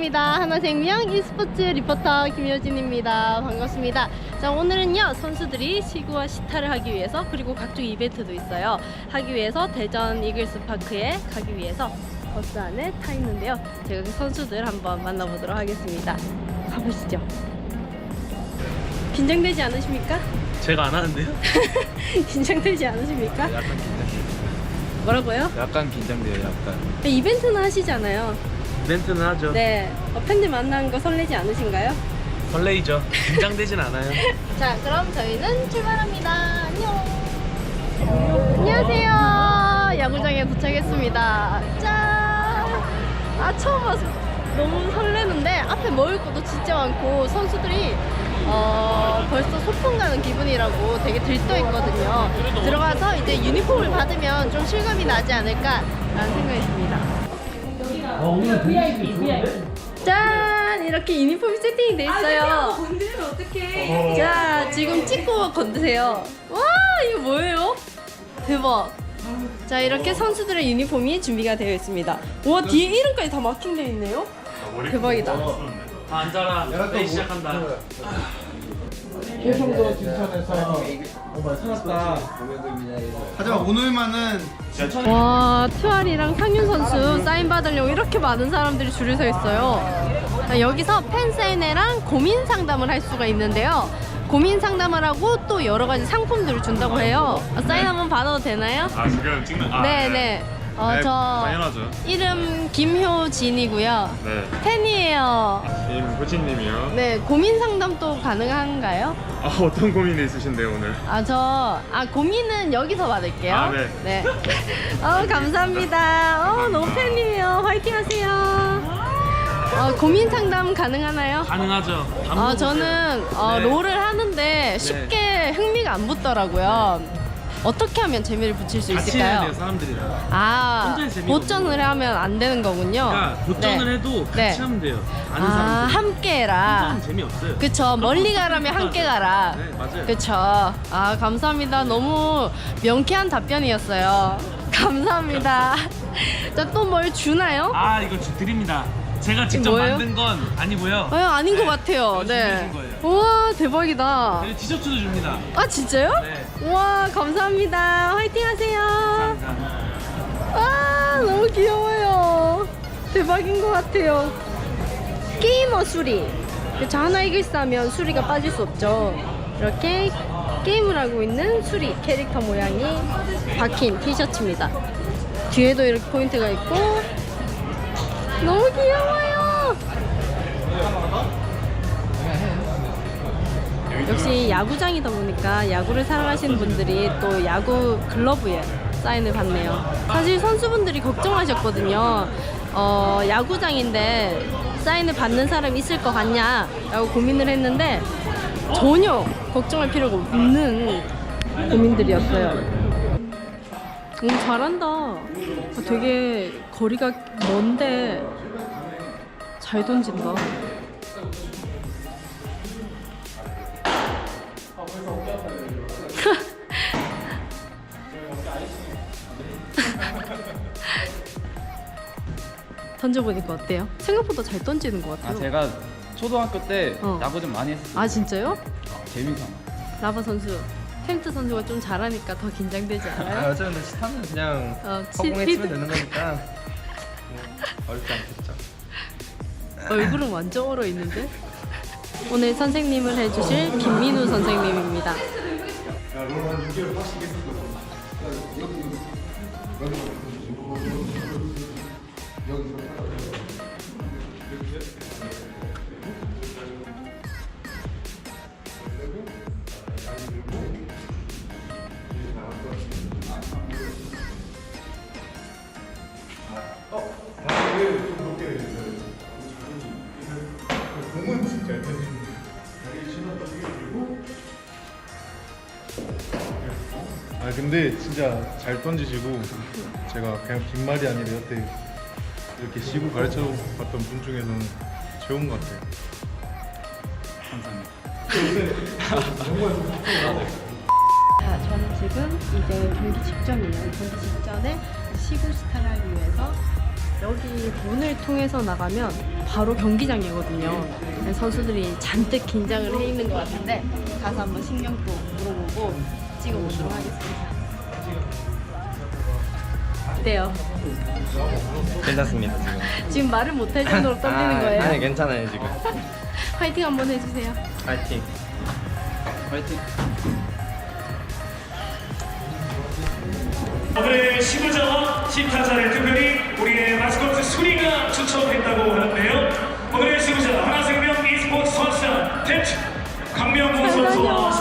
반갑습니다. 하나생명 e스포츠 리포터 김효진입니다. 반갑습니다. 자, 오늘은요, 선수들이 시구와 시타를 하기 위해서, 그리고 각종 이벤트도 있어요. 하기 위해서 대전 이글스 파크에 가기 위해서 버스 안에 타 있는데요. 제가 그 선수들 한번 만나보도록 하겠습니다. 가보시죠. 긴장되지 않으십니까? 제가 안 하는데요? 긴장되지 않으십니까? 약간 긴장돼요. 뭐라고요? 약간 긴장돼요, 약간. 이벤트는 하시잖아요. 이벤트는 하죠. 네. 어, 팬들 만나는 거 설레지 않으신가요? 설레이죠. 긴장되진 않아요. 자, 그럼 저희는 출발합니다. 안녕. 안녕하세요. 야구장에 도착했습니다. 짠. 아, 처음 와서 너무 설레는데 앞에 먹을 것도 진짜 많고 선수들이 어, 벌써 소풍 가는 기분이라고 되게 들떠있거든요. 들어가서 이제 유니폼을 받으면 좀 실감이 나지 않을까라는 생각이 듭니다. 짠! 이렇게 유니폼이 세팅이 돼 있어요. 건드리면 어떡해. 자, 지금 찍고 건드세요. 와, 이거 뭐예요? 대박. 자, 이렇게 선수들의 유니폼이 준비가 되어 있습니다. 와, 뒤에 이름까지 다 마킹되어 있네요. 대박이다. 다 앉아라. 네, 시작한다. 해성도 진천에서 정말 살았다. 하지만 오늘만은 와, 투알이랑 상윤 선수 사인 받으려고 이렇게 많은 사람들이 줄을 서 있어요. 자, 여기서 팬 사인회랑 고민 상담을 할 수가 있는데요. 고민 상담을 하고 또 여러 가지 상품들을 준다고 해요. 아, 사인 한번 받아도 되나요? 아 지금 찍는 아 네, 네. 어, 네, 저 당연하죠. 이름 김효진이고요. 네. 팬이에요. 임호진님이요. 네, 고민 상담도 가능한가요? 아 어떤 고민이 있으신데요 오늘? 아, 저, 아, 고민은 여기서 받을게요. 아, 네. 어, 감사합니다. 어, 너무 팬이에요. 화이팅 하세요. 어, 고민 상담 가능하나요? 가능하죠. 밥 어, 먹으세요. 저는 어, 네. 롤을 하는데 쉽게 흥미가 안 붙더라고요. 어떻게 하면 재미를 붙일 수 같이 해야 있을까요? 돼요, 사람들이랑. 아, 혼자는 재미가 보전을 하면 안 되는 거군요. 그러니까 보전을 네. 해도 같이 네. 하면 돼요. 아는 아, 사람들. 함께 해라. 혼자는 재미없어요. 그쵸 멀리 가라면 함께 가라 네, 맞아요. 그쵸 아 감사합니다 너무 명쾌한 답변이었어요 감사합니다 자 또 뭘 주나요? 아, 이거 주- 드립니다. 제가 직접 뭐예요? 만든 건 아니고요. 아 아닌 것 네, 같아요 이거 네 거예요. 우와 대박이다. 네, 티셔츠도 줍니다. 아 진짜요? 네. 우와 감사합니다. 화이팅 하세요. 감사합니다. 아 너무 귀여워요. 대박인 것 같아요. 게이머 수리. 저 하나 이글스 하면 수리가 빠질 수 없죠. 이렇게 게임을 하고 있는 수리 캐릭터 모양이 박힌 티셔츠입니다. 뒤에도 이렇게 포인트가 있고. 너무 귀여워요 역시 야구장이다 보니까 야구를 사랑하시는 분들이 또 야구 글러브에 사인을 받네요. 사실 선수분들이 걱정하셨거든요. 어, 야구장인데 사인을 받는 사람 있을 것 같냐라고 고민을 했는데 전혀 걱정할 필요가 없는 고민들이었어요. 오, 잘한다. 어, 되게 거리가 먼데 잘 던진다. 던져보니까 어때요? 생각보다 잘 던지는 것아 같아요. 제가 초등학교 때 어. 야구 좀 많이 했어요. 아 진짜요? 재미삼아. 라바 선수, 템트 선수가 좀 잘하니까 더 긴장되지 않아요? 어차피 스타는 그냥 어, 치- 허공에 필드- 치면 되는 거니까 뭐 어렵지 않겠죠. 얼굴은 완전 얼어 있는데? 오늘 선생님을 해주실 김민우 선생님입니다. 아 근데 진짜 잘 던지시고 제가 그냥 빈말이 아니라 여태 이렇게 시구 가르쳐 봤던 분 중에서는 좋은 것 같아요. 감사합니다. 자, 저는 지금 이제 경기 직전이에요. 경기 직전에 시구 스타를 하기 위해서 여기 문을 통해서 나가면 바로 경기장이거든요. 선수들이 잔뜩 긴장을 해 있는 것 같은데 가서 한번 신경 도 물어보고 찍어 보도록 하겠습니다. 어때요? 괜찮습니다 지금. 지금 말을 못할 정도로 떨리는 거예요? 아니 괜찮아요 지금. 화이팅 한번 해주세요. 파이팅. 화이팅. 오늘의 시구자와 심타자를 특별히 우리의 마스코트 수리가 추천했다고 하는데요. 오늘의 시구자 하나생명 e스포츠 선수단 텐트 강명호 선수와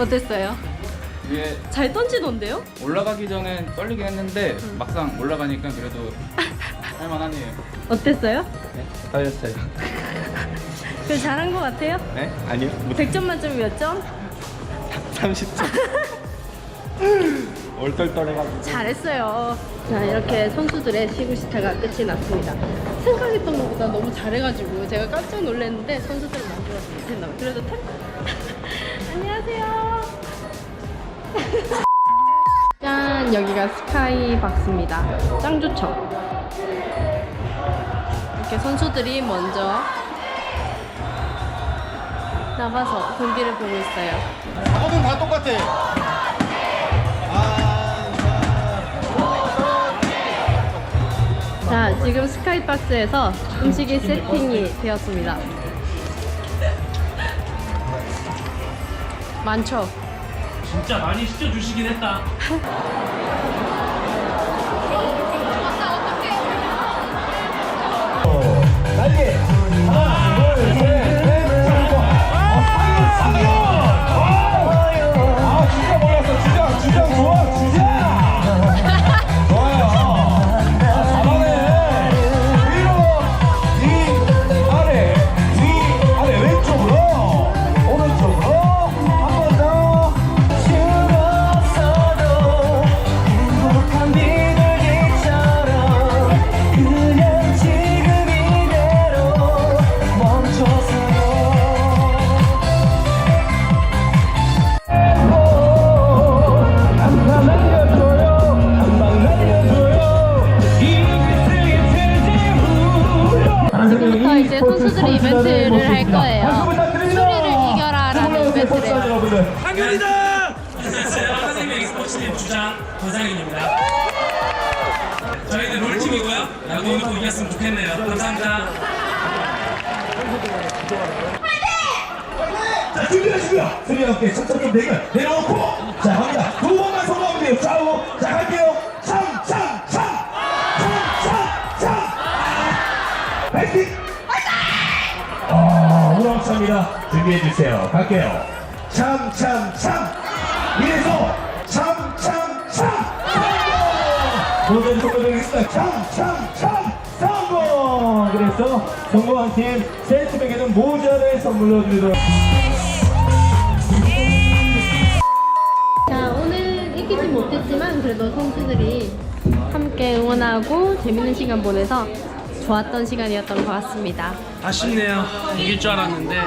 어땠어요? 위에 잘 던지던데요? 올라가기 전엔 떨리긴 했는데 막상 올라가니까 그래도 할만하네요. 어땠어요? 떨렸어요. 그 잘한 것 같아요? 네? 아니요. 100점 만점 몇 점? 30점. 얼떨떨해가지고. 잘했어요. 자, 이렇게 선수들의 시구시타가 끝이 났습니다. 생각했던 것보다 너무 잘해가지고 제가 깜짝 놀랐는데 선수들은 만족하지 못했나 봐요. 그래도 템... 안녕하세요. 짠, 여기가 스카이박스입니다. 짱 좋죠? 이렇게 선수들이 먼저 나가서 경기를 보고 있어요. 작업은 다 똑같아. 자, 지금 스카이박스에서 음식이 세팅이 되었습니다. 많죠? 진짜 많이 시켜주시긴 했다. 지금 선수들이 이벤트를 할 거예요. 소리를 이겨라라는 이벤트래요. 한결이다! 안녕하세요. 한생명 e스포츠팀 주장 권상윤입니다. 저희는 롤팀이고요. 야구 오늘 꼭 이겼으면 좋겠네요. 감사합니다. 자, 준비하시고요. 소리와 함께 첫째 대결 내려놓고 자, 갑니다. 두 번만 성공하면 돼요. 좌우. 어, 우렁차입니다. 준비해주세요. 갈게요. 참, 참, 참. 이래서 참, 참, 참. 모든 성공하겠습니다. 참, 참, 참. 성공! 그래서 성공한 팀 세팀에게는 모자를 선물로 드리도록 자, 오늘 이기지 못했지만 그래도 선수들이 함께 응원하고 재밌는 시간 보내서 좋았던 시간이었던 것 같습니다. 아쉽네요. 이길 줄 알았는데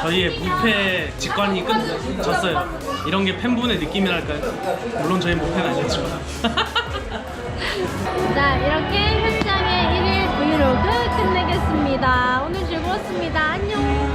저희의 무패 직관이 끝졌어요. 이런 게 팬분의 느낌이랄까요? 물론 저희 무패는 아니었지만. 자, 이렇게 현장의 1일 브이로그 끝내겠습니다. 오늘 즐거웠습니다. 안녕!